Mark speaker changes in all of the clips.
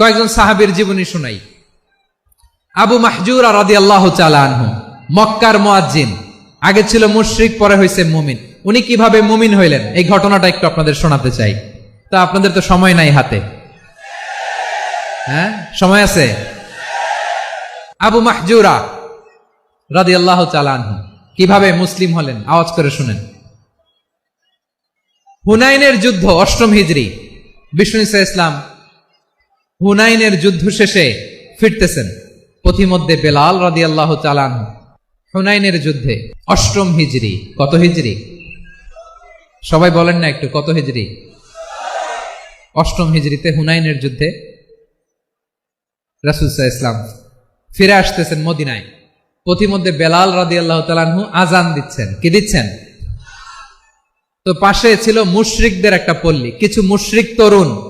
Speaker 1: কয়েকজন সাহাবীর জীবনী শুনাই। আবু মাহজুর আর রাদি আল্লাহ আনহু, মক্কার মোয়াজ্জিন, আগে ছিল মুশরিক, পরে হয়েছে মুমিন। উনি কীভাবে মুমিন হইলেন? এই ঘটনাটা একটু আপনাদের শোনাতে চাই। তা আপনাদের তো সময় নাই হাতে। হ্যাঁ? সময় আছে? আবু মাহজুরা রাদি আল্লাহ আনহু, কীভাবে মুসলিম হলেন? আওয়াজ করে শুনেন। হুনাইনের যুদ্ধ অষ্টম হিজরি, বিষ্ণু ইসা ইসলাম হুনাইনের যুদ্ধ শেষে ফিরতেছেন পথিমধ্যে বেলাল রাদি আল্লাহ চালান হুনাইনের যুদ্ধে অষ্টম হিজরি, কত হিজরি? সবাই বলেন না একটু, কত হিজরি? অষ্টম হিজরিতে হুনাইনের যুদ্ধে রাসুলসাহ ইসলাম ফিরে আসতেছেন মদিনায়। পথিমধ্যে বেলাল রাদি আল্লাহ তালানহু আজান দিচ্ছেন। কি দিচ্ছেন? তো পাশে ছিল মুশরিকদের একটা পল্লী, কিছু মুশরিক তরুণ।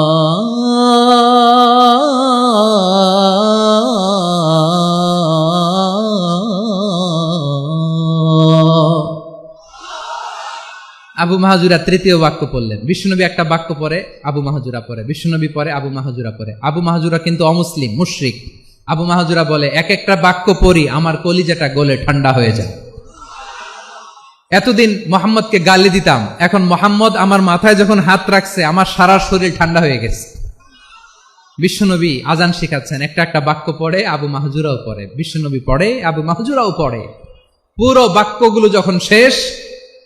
Speaker 1: আবু মাহাজুরা তৃতীয় বাক্য পড়লেন। বিষ্ণুনবী একটা বাক্য পরে আবু মাহাজুরা পরে বিষ্ণুনবী পরে আবু মাহাজুরা পরে আবু মাহাজুরা কিন্তু অমুসলিম, মুশরিক। আবু মাহাজুরা বলে, এক একটা বাক্য পড়ি, আমার কলিজাটা গলে ঠান্ডা হয়ে যায়। এতদিন মোহাম্মদকে গালি দিতাম, এখন মোহাম্মদ আমার মাথায় যখন হাত রাখছে, আমার সারা শরীর ঠান্ডা হয়ে গেছে। বিশ্বনবী আজান শিখাচ্ছেন, একটা একটা বাক্য পড়ে, আবু মাহজুরাও পড়ে। বিশ্বনবী পড়ে, আবু মাহজুরাও পড়ে। পুরো বাক্যগুলো যখন শেষ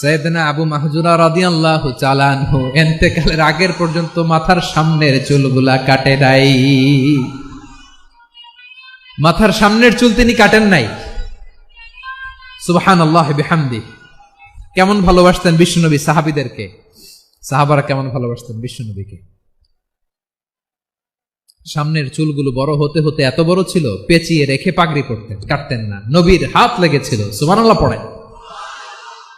Speaker 1: সৈয়দনা আবু মাহজুরা রাদিয়াল্লাহু চালানহু এন্তেকালের আগের পর্যন্ত মাথার সামনের চুলগুলা কাটে নাই। মাথার সামনের চুল তিনি কাটেন নাই। সুবহান আল্লাহ বিহামদি। কেমন ভালোবাসতেন বিষ্ণুনবী সাহাবিদেরকে? সাহাবারা কেমন ভালোবাসতেন বিশ্বনবীকে সামনের চুলগুলো বড় হতে হতে এত বড় ছিল, পেঁচিয়ে রেখে পাগড়ি করতেন, কাটতেন না। নবীর হাত লেগেছিল, সুবহানাল্লাহ পড়ে